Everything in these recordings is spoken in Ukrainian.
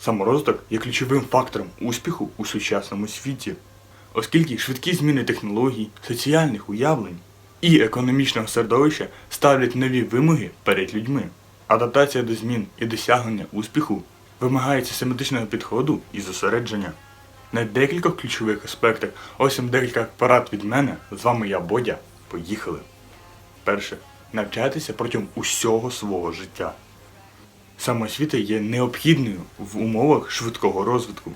Саморозвиток є ключовим фактором успіху у сучасному світі, оскільки швидкі зміни технологій, соціальних уявлень і економічного середовища ставлять нові вимоги перед людьми. Адаптація до змін і досягнення успіху вимагає систематичного підходу і зосередження. На декількох ключових аспектах, ось декілька порад від мене. З вами я Бодя. Поїхали. Перше. Навчайтеся протягом усього свого життя. Самоосвіта є необхідною в умовах швидкого розвитку.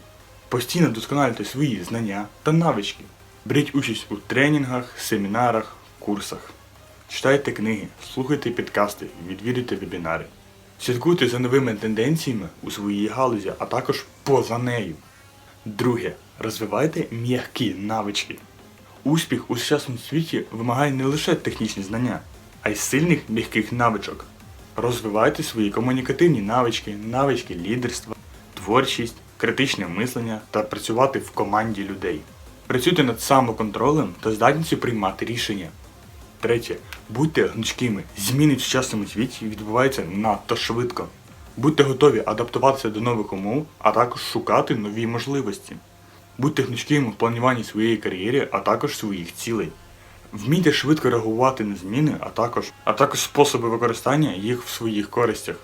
Постійно досконалюйте свої знання та навички. Беріть участь у тренінгах, семінарах, курсах. Читайте книги, слухайте підкасти, відвідуйте вебінари. Слідкуйте за новими тенденціями у своїй галузі, а також поза нею. Друге. Розвивайте м'які навички. Успіх у сучасному світі вимагає не лише технічні знання, а й сильних м'яких навичок. Розвивайте свої комунікативні навички, навички лідерства, творчість, критичне мислення та працювати в команді людей. Працюйте над самоконтролем та здатністю приймати рішення. Третє. Будьте гнучкими. Зміни в сучасному світі відбуваються надто швидко. Будьте готові адаптуватися до нових умов, а також шукати нові можливості. Будьте гнучкими в плануванні своєї кар'єри, а також своїх цілей. Вмійте швидко реагувати на зміни, а також, а також способи використання їх в своїх користях.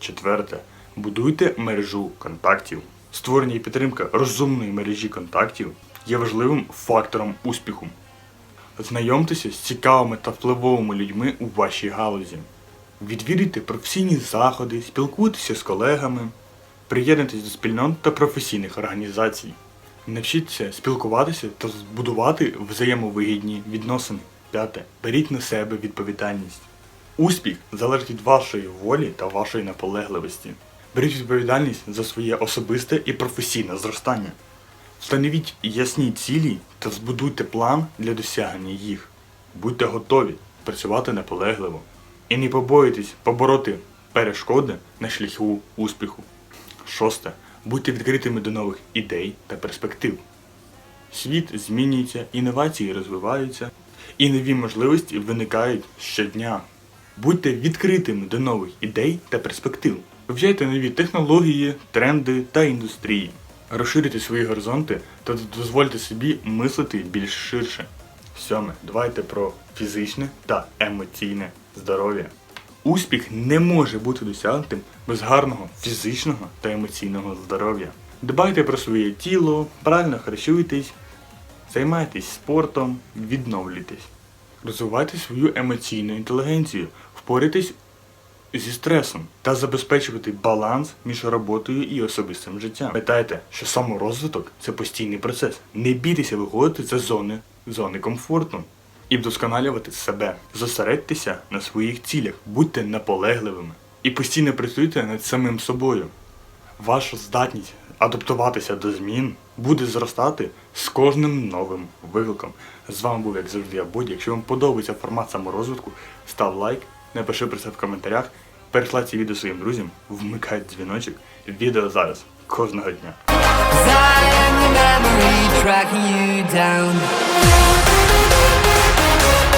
Четверте. Будуйте мережу контактів. Створення і підтримка розумної мережі контактів є важливим фактором успіху. Знайомтеся з цікавими та впливовими людьми у вашій галузі. Відвідуйте професійні заходи, спілкуйтеся з колегами, приєднуйтесь до спільнот та професійних організацій. Навчіться спілкуватися та збудувати взаємовигідні відносини. П'яте. Беріть на себе відповідальність. Успіх залежить від вашої волі та вашої наполегливості. Беріть відповідальність за своє особисте і професійне зростання. Встановіть ясні цілі та збудуйте план для досягнення їх. Будьте готові працювати наполегливо. І не побоїтесь побороти перешкоди на шляху успіху. Шосте. Будьте відкритими до нових ідей та перспектив. Світ змінюється, інновації розвиваються, і нові можливості виникають щодня. Будьте відкритими до нових ідей та перспектив. Вивчайте нові технології, тренди та індустрії. Розширюйте свої горизонти та дозвольте собі мислити більш ширше. Сьоме. Дбайте про фізичне та емоційне здоров'я. Успіх не може бути досягнутим без гарного фізичного та емоційного здоров'я. Дбайте про своє тіло, правильно харчуйтесь, займайтесь спортом, відновлюйтесь. Розвивайте свою емоційну інтелігенцію, впорайтесь зі стресом та забезпечувати баланс між роботою і особистим життям. Пам'ятайте, що саморозвиток це постійний процес. Не бійтеся виходити за зони, зони комфорту і вдосконалювати себе. Зосередьтеся на своїх цілях, будьте наполегливими і постійно працюйте над самим собою. Ваша здатність адаптуватися до змін буде зростати з кожним новим викликом. З вами був, як завжди, я Якщо вам подобається формат саморозвитку, став лайк, напиши про це в коментарях, переслай ці відео своїм друзям, вмикай дзвіночок. Відео зараз, кожного дня.